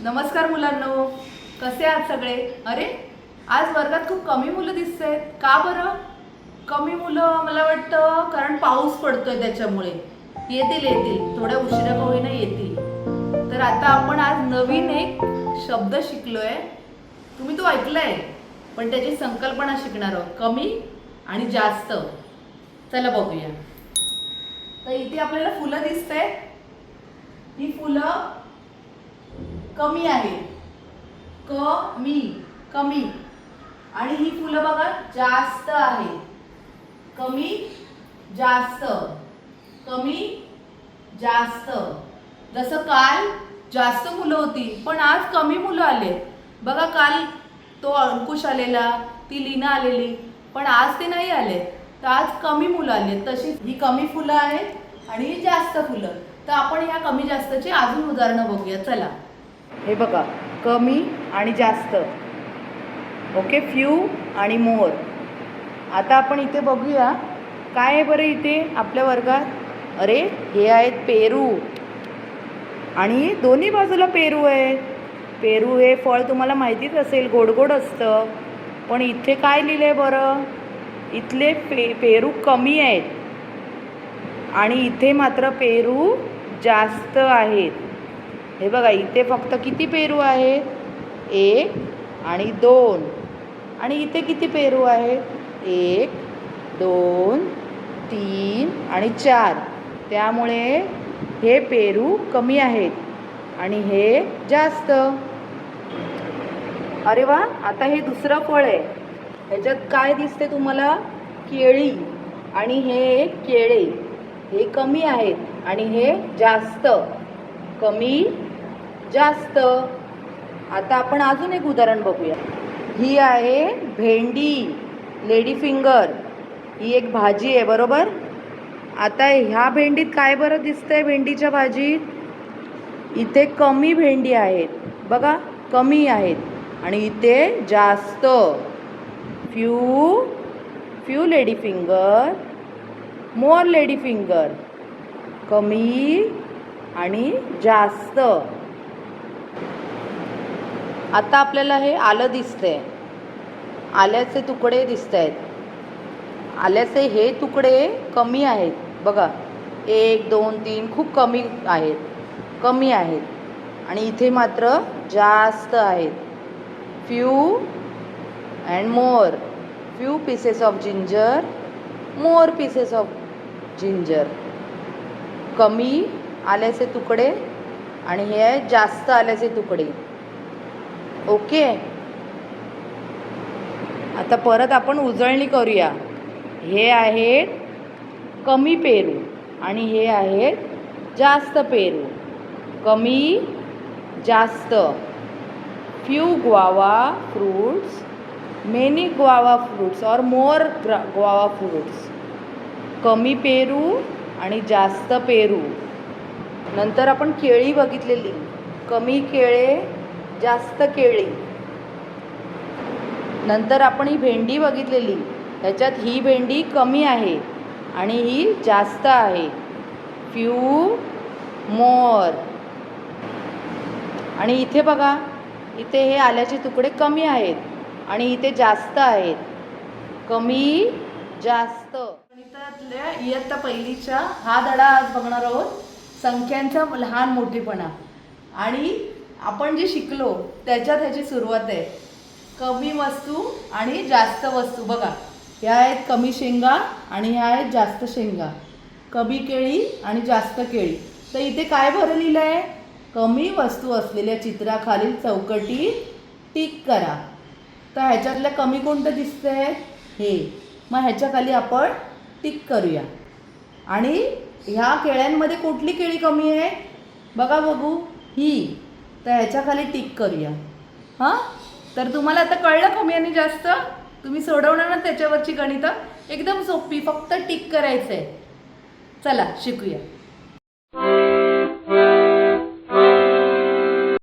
नमस्कार मुलांनो कसे आहात सगळे? अरे आज वर्गात खूप कमी मुलं दिसत आहेत का बरं? कमी मुलं मला वाटतं कारण पाऊस पडतोय त्याच्यामुळे. येतील येतील. थोड्या उशिरा होईना येतील. तर आता आपण आज नवीन एक शब्द शिकलोय. तुम्ही तो ऐकलाय पण त्याची संकल्पना शिकणार आहोत. कमी आणि जास्त. चला बघूया. तर इथे आपल्याला फुलं दिसत ही फुलं कमी आहे. कमी कमी. आणि ही फुलं बघा जास्त आहे. कमी जास्त. कमी जास्त. जसं काल जास्त मुलं होती पण आज कमी मुलं आले. बघा काल तो अंकुश आलेला ती लीना आलेली पण आज ते नाही आले. तर आज कमी मुलं आले. तशी ही कमी फुलं आहेत आणि ही जास्त फुलं. तर आपण ह्या कमी जास्तची अजून उदाहरणं बघूया. चला. हे बघा कमी आणि जास्त. ओके फ्यू आणि मोर. आता आपण इथे बघूया काय आहे बरं इथे आपल्या वर्गात? अरे हे आहेत पेरू. आणि दोन्ही बाजूला पेरू आहेत. पेरू हे फळ तुम्हाला माहितीच असेल गोड गोड असतं. पण इथे काय लिहिलं आहे बरं? इथले पे पेरू कमी आहेत. आणि इथे मात्र पेरू जास्त आहेत. हे बघा इथे फक्त किती पेरू आहेत एक आणि दोन. आणि इथे किती पेरू आहेत एक दोन तीन आणि चार. त्यामुळे हे पेरू कमी आहेत आणि हे जास्त. अरे वा आता हे दुसरं फळ आहे. ह्याच्यात काय दिसते तुम्हाला? केळी आणि हे केळे. हे कमी आहेत आणि हे जास्त. कमी जास्त. आता आपण अजून एक उदाहरण बघूया. ही आहे भेंडी लेडी फिंगर. ही एक भाजी आहे बरोबर? आता ह्या भेंडीत काय बरं दिसतंय भेंडीच्या भाजीत? इथे कमी भेंडी आहेत. बघा कमी आहेत. आणि इथे जास्त. Few few lady finger more lady finger. कमी आणि जास्त. आता आपल्याला हे आलं दिसतंय. आल्याचे तुकडे दिसत आहेत आल्याचे हे तुकडे कमी आहेत. बघा एक दोन तीन खूप कमी आहेत. कमी आहेत. आणि इथे मात्र जास्त आहेत. Few and more few pieces of ginger more pieces of ginger कमी आल्याचे तुकडे आणि हे जास्त आल्याचे तुकडे. ओके. आता परत आपण उजळणी करूया. हे आहेत कमी पेरू आणि हे आहेत जास्त पेरू. कमी जास्त. Few guava fruits many guava fruits और मोर ग्वावा फ्रूट्स कमी पेरू आणि जास्त पेरू. नंतर आपण केळी बघितलेली. कमी केळे जास्त केळी. नंतर आपण ही भेंडी बघितलेली. त्याच्यात ही भेंडी कमी आहे आणि ही जास्त आहे. Few more. आणि इथे बघा इथे हे आल्याचे तुकडे कमी आहेत आणि इथे जास्त आहेत. कमी जास्त. गणितातल्या इयत्ता पहिलीच्या हा धडा आज बघणार आहोत. संख्यांचा लहान मोठेपणा. आणि आपण जे शिकलो त्याच्यात ह्याची सुरुवात आहे. कमी वस्तू आणि जास्त वस्तू. बघा ह्या आहेत कमी शेंगा आणि ह्या आहेत जास्त शेंगा. कमी केळी आणि जास्त केळी. तर इथे काय बरं लिहिलं आहे कमी वस्तू असलेल्या चित्राखालील चौकटी टिक करा. तर ह्याच्यातलं कमी कोणतं दिसतं आहे हे. मग ह्याच्याखाली आपण टिक करूया. आणि ह्या केळ्यांमध्ये कुठली केळी कमी आहे? बघा बघू. ही. तर ह्याच्याखाली टिक करूया. हां? तर तुम्हाला आता कळलं कमी आणि जास्त? तुम्ही सोडवणार ना त्याच्यावरची गणितं? एकदम सोपी फक्त टिक करायचं आहे चला शिकूया.